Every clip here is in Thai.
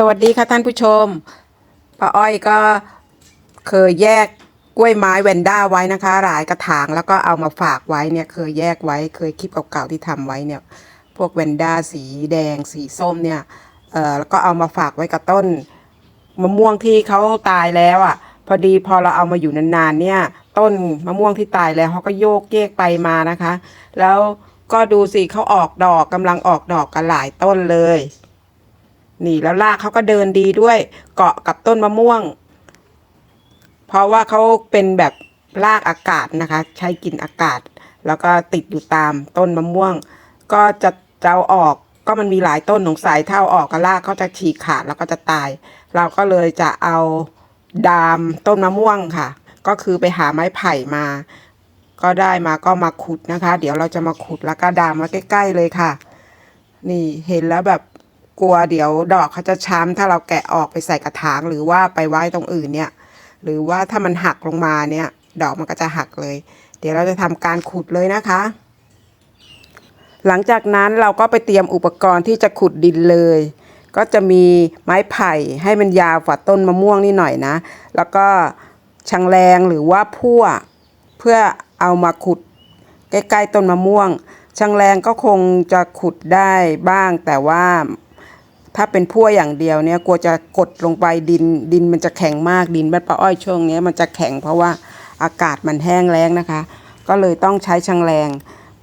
สวัสดีค่ะท่านผู้ชมป้าอ้อยก็เคยแยกกล้วยไม้แวนด้าไว้นะคะ หลายกระถางแล้วก็เอามาฝากไว้เนี่ยเคยแยกไว้เคยคลิปเก่าๆที่ทำไว้เนี่ย พวกแวนด้าสีแดงสีส้มเนี่ยเอ่อแล้วก็เอามาฝากไว้กับต้นมะม่วงที่เขาตายแล้วอะ พอดีพอเราเอามาอยู่นานๆเนี่ย ต้นมะม่วงที่ตายแล้วเขาก็โยกเยกไปมานะคะ แล้วก็ดูสิเขาออกดอกกำลังออกดอกกันหลายต้นเลย นี่แล้วรากเขาก็เดินดีด้วยเกาะกับต้นมะม่วง เพราะว่าเขาเป็นแบบรากอากาศนะคะ ใช้กินอากาศ แล้วก็ติดอยู่ตามต้นมะม่วง ก็จะจะเอาออกก็มันมีหลายต้นสงสัยถ้าเอาออกก็รากเขาจะฉีกขาดแล้วก็จะตาย เราก็เลยจะเอาดามต้นมะม่วงค่ะ ก็คือไปหาไม้ไผ่มา ก็ได้มาก็มาขุดนะคะ เดี๋ยวเราจะมาขุดแล้วก็ดามไว้ใกล้ ๆเลยค่ะ นี่เห็นแล้วแบบ กลัวเดี๋ยวดอกเขาจะช้ำถ้าเราแกะออกไปใส่กระถางหรือว่าไปไว้ตรงอื่นเนี่ย หรือว่าถ้ามันหักลงมาเนี่ย ดอกมันก็จะหักเลย เดี๋ยวเราจะทำการขุดเลยนะคะ หลังจากนั้นเราก็ไปเตรียมอุปกรณ์ที่จะขุดดินเลย ก็จะมีไม้ไผ่ให้มันยาวกว่าต้นมะม่วงนี่หน่อยนะ แล้วก็ชังแรงหรือว่าพั่วเพื่อเอามาขุดใกล้ๆต้นมะม่วงชังแรงก็คงจะขุดได้บ้างแต่ว่า ถ้าเป็นพั่วอย่างเดียวเนี่ยกลัวจะกดลงไปดินดินมันจะแข็งมากดินบ้านป้าอ้อยช่วงนี้มันจะแข็งเพราะว่าอากาศมันแห้งแล้งนะคะ ก็เลยต้องใช้ชังแรง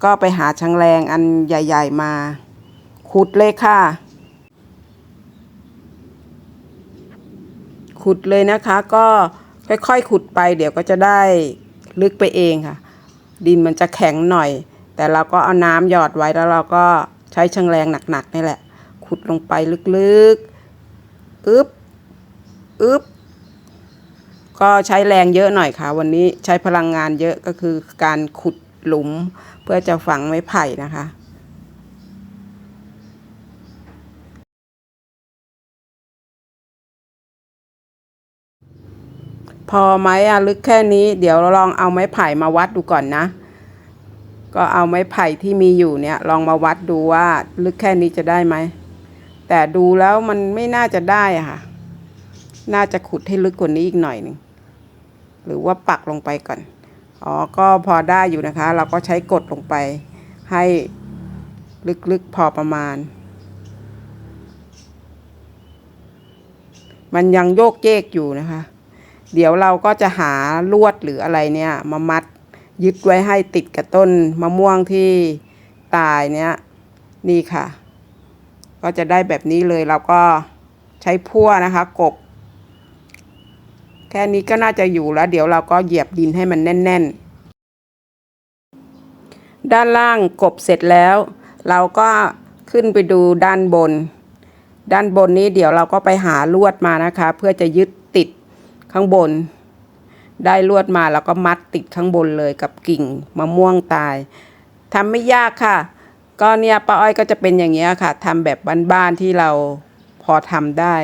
ก็ไปหาชังแรงอันใหญ่ ๆมาขุดเลยค่ะ ขุดเลยนะคะก็ค่อยๆ ขุดไป เดี๋ยวก็จะได้ลึกไปเองค่ะ ดินมันจะแข็งหน่อย แต่เราก็เอาน้ำหยอดไว้แล้วเราก็ใช้ชังแรงหนักๆนี่แหละ ขุดลงไปลึกๆ อึบอึบก็ใช้แรงเยอะหน่อยค่ะ วันนี้ใช้พลังงานเยอะก็คือการขุดหลุมเพื่อจะฝังไม้ไผ่นะคะพอไหมอะลึกแค่นี้เดี๋ยวเราลองเอาไม้ไผ่มาวัดดูก่อนนะ ก็เอาไม้ไผ่ที่มีอยู่เนี่ยลองมาวัดดูว่าลึกแค่นี้จะได้ไหม แต่ดูแล้วมันไม่น่าจะได้ค่ะ น่าจะขุดให้ลึกกว่านี้อีกหน่อยหนึ่งหรือว่าปักลงไปก่อน อ๋อ ก็พอได้อยู่นะคะ เราก็ใช้กดลงไปให้ลึกๆพอประมาณ มันยังโยกเยกอยู่นะคะ เดี๋ยวเราก็จะหาลวดหรืออะไรเนี่ย มามัดยึดไว้ให้ติดกับต้นมะม่วงที่ตายเนี่ยนี่ค่ะ ก็จะได้แบบนี้เลยเราก็ใช้พั่วนะคะกบ แค่นี้ก็น่าจะอยู่แล้ว เดี๋ยวเราก็เหยียบดินให้มันแน่น ๆ ด้านล่างกบเสร็จแล้ว เราก็ขึ้นไปดูด้านบน ด้านบนนี้เดี๋ยวเราก็ไปหาลวดมานะคะ เพื่อจะยึดติดข้างบน ได้ลวดมาแล้วก็มัดติดข้างบนเลยกับกิ่งมะม่วงตายทำไม่ยากค่ะ ก็เนี่ยป้าอ้อยก็จะเป็นอย่างเงี้ยค่ะทำแบบบ้านๆที่เราพอทำได้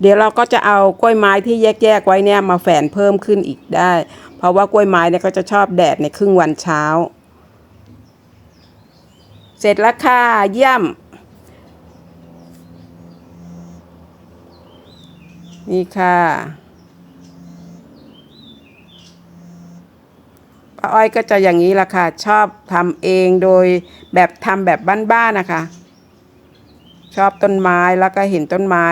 เดี๋ยวเราก็จะเอากล้วยไม้ที่แยกๆไว้เนี่ยมาแฝนเพิ่มขึ้นอีกได้ เพราะว่ากล้วยไม้เนี่ยก็จะชอบแดดในครึ่งวันเช้า เสร็จแล้วค่ะเยี่ยม นี่ค่ะ ป้าอ้อยก็จะอย่างนี้ละค่ะ ชอบทำเองโดยแบบทำแบบบ้านๆนะคะ ชอบต้นไม้แล้วก็เห็นต้นไม้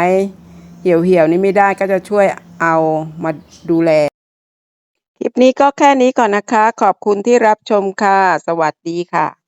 เหี่ยวๆนี่ไม่ได้ก็จะช่วยเอามาดูแล คลิปนี้ก็แค่นี้ก่อนนะคะ ขอบคุณที่รับชมค่ะ สวัสดีค่ะ